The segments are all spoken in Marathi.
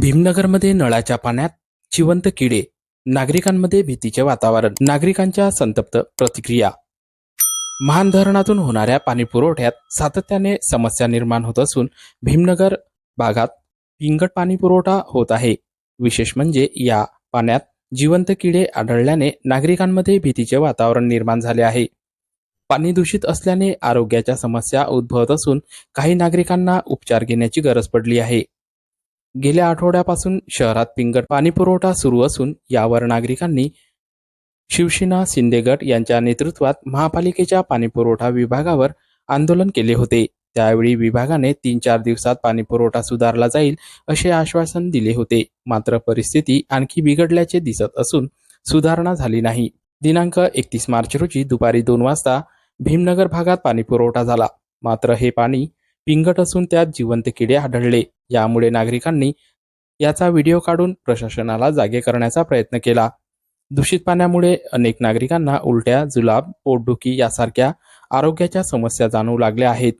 भीमनगरमध्ये नळाच्या पाण्यात जिवंत किडे नागरिकांमध्ये भीतीचे वातावरण नागरिकांच्या संतप्त प्रतिक्रिया. महान धरणातून होणाऱ्या पाणी पुरवठ्यात सातत्याने समस्या निर्माण होत असून भीमनगर भागात पिंगट पाणी पुरवठा होत आहे. विशेष म्हणजे या पाण्यात जिवंत किडे आढळल्याने नागरिकांमध्ये भीतीचे वातावरण निर्माण झाले आहे. पाणी दूषित असल्याने आरोग्याच्या समस्या उद्भवत असून काही नागरिकांना उपचार घेण्याची गरज पडली आहे. गेल्या आठवड्यापासून शहरात पिंगट पाणीपुरवठा सुरू असून यावर नागरिकांनी शिवसेना शिंदे गट यांच्या नेतृत्वात महापालिकेच्या पाणीपुरवठा विभागावर आंदोलन केले होते. त्यावेळी विभागाने तीन चार दिवसात पाणीपुरवठा सुधारला जाईल असे आश्वासन दिले होते. मात्र परिस्थिती आणखी बिघडल्याचे दिसत असून सुधारणा झाली नाही. दिनांक एकतीस मार्च रोजी दुपारी दोन वाजता भीमनगर भागात पाणीपुरवठा झाला. मात्र हे पाणी पिंगट असून त्यात जिवंत किडे आढळले. यामुळे नागरिकांनी याचा व्हिडिओ काढून प्रशासनाला जागे करण्याचा प्रयत्न केला. दूषित पाण्यामुळे अनेक नागरिकांना उलट्या जुलाब पोटदुखी यासारख्या आरोग्याच्या समस्या जाणवू लागल्या आहेत.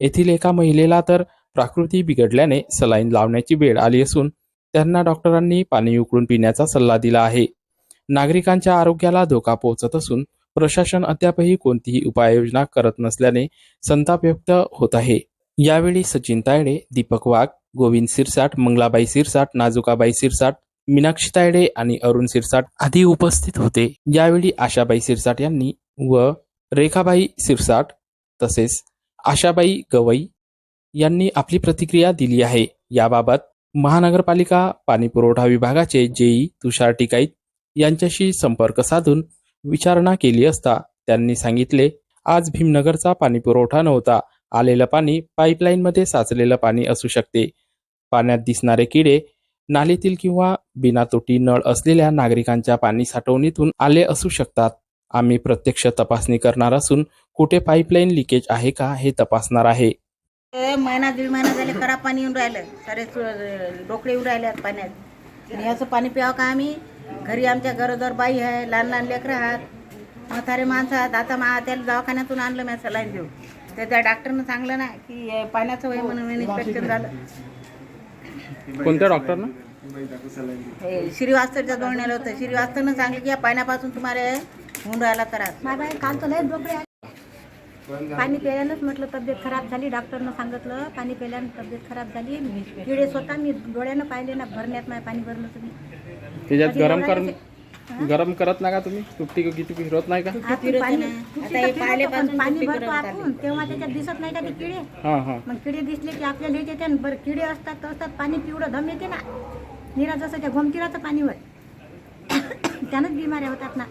येथील एका महिलेला तर प्राकृती बिघडल्याने सलाईन लावण्याची वेळ आली असून त्यांना डॉक्टरांनी पाणी उकळून पिण्याचा सल्ला दिला आहे. नागरिकांच्या आरोग्याला धोका पोहोचत असून प्रशासन अद्यापही कोणतीही उपाययोजना करत नसल्याने संताप व्यक्त होत आहे. यावेळी सचिन तायडे दीपक वाघ गोविंद सिरसाट मंगलाबाई सिरसाट नाजुकाबाई सिरसाट मीनाक्षी तायडे आणि अरुण सिरसाट आदी उपस्थित होते. यावेळी आशाबाई सिरसाट यांनी व रेखाबाई सिरसाट तसेच आशाबाई गवई यांनी आपली प्रतिक्रिया दिली आहे. याबाबत महानगरपालिका पाणीपुरवठा विभागाचे जेई तुषार टिकाईत यांच्याशी संपर्क साधून विचारणा केली असता त्यांनी सांगितले आज भीमनगरचा पाणीपुरवठा नव्हता. आलेलं पाणी पाईपलाईनमध्ये साचलेलं पाणी असू शकते. पाण्यात दिसणारे किडे नालीतील किंवा बिनातोटी नळ असलेल्या नागरिकांच्या पाणी साठवणीतून आले असू शकतात. आम्ही प्रत्यक्ष तपासणी करणार असून कुठे पाईपलाईन लिकेज आहे का हे तपासणार आहे. महिना दीड महिना झाले खराब पाणी येऊन राहिलं. सारे डोकळे येऊन राहिले पाण्यात. आणि ह्याचं पाणी प्यावं का आम्ही? घरी आमच्या गरोदर बाई आहे लहान लहान लेकरं आहात. म्हातारे माणसं आहात. आता मा त्याला दवाखान्यातून आणलं मी सलाईन देऊ तर त्या डॉक्टरनं सांगलं ना की पाण्याचं वय म्हणून इन्फेक्शन झालं कोणत्या डॉक्टरनं? हे श्रीवास्तवच्या नेलं होतं. श्रीवास्तवनं सांगितलं की या पाण्यापासून तुम्हाला होऊन राहिला त्रास माय बाई काल तर लय. पाणी प्यायल्यानंच म्हटलं तब्येत खराब झाली. डॉक्टरनं सांगितलं पाणी प्यायल्यानं तब्येत खराब झाली. किडे स्वतः मी डोळ्यानं पाहिले ना भरण्यात माय पाणी भरलं तुम्ही. त्याच्यात कधी गरम करून गरम करत नाही का तुम्ही. तुपटी किती फिरवत नाही का? आपण फिरवतो पाणी ना. तुपटी आता हे तर फिरवतो, पाहिल्यापासून पण पाणी तुपटी भरतो आपण. तेव्हा त्याच्यात दिसत नाही का ते किडे? हां हां. मग किडे दिसले की आपल्याला हे येते आणि बरं किडे असतात तर असतात. पाणी पिवळं धम येते ना. निरा जसं त्या घोमकिराचं पाणी होय त्यानंच बिमाऱ्या होतात ना.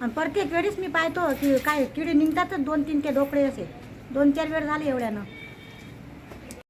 आणि प्रत्येक वेळेस मी पाहतो की काय किडे निघतातच दोन तीन ते डोकळे असे. दोन चार वेळ झाले एवढ्यानं.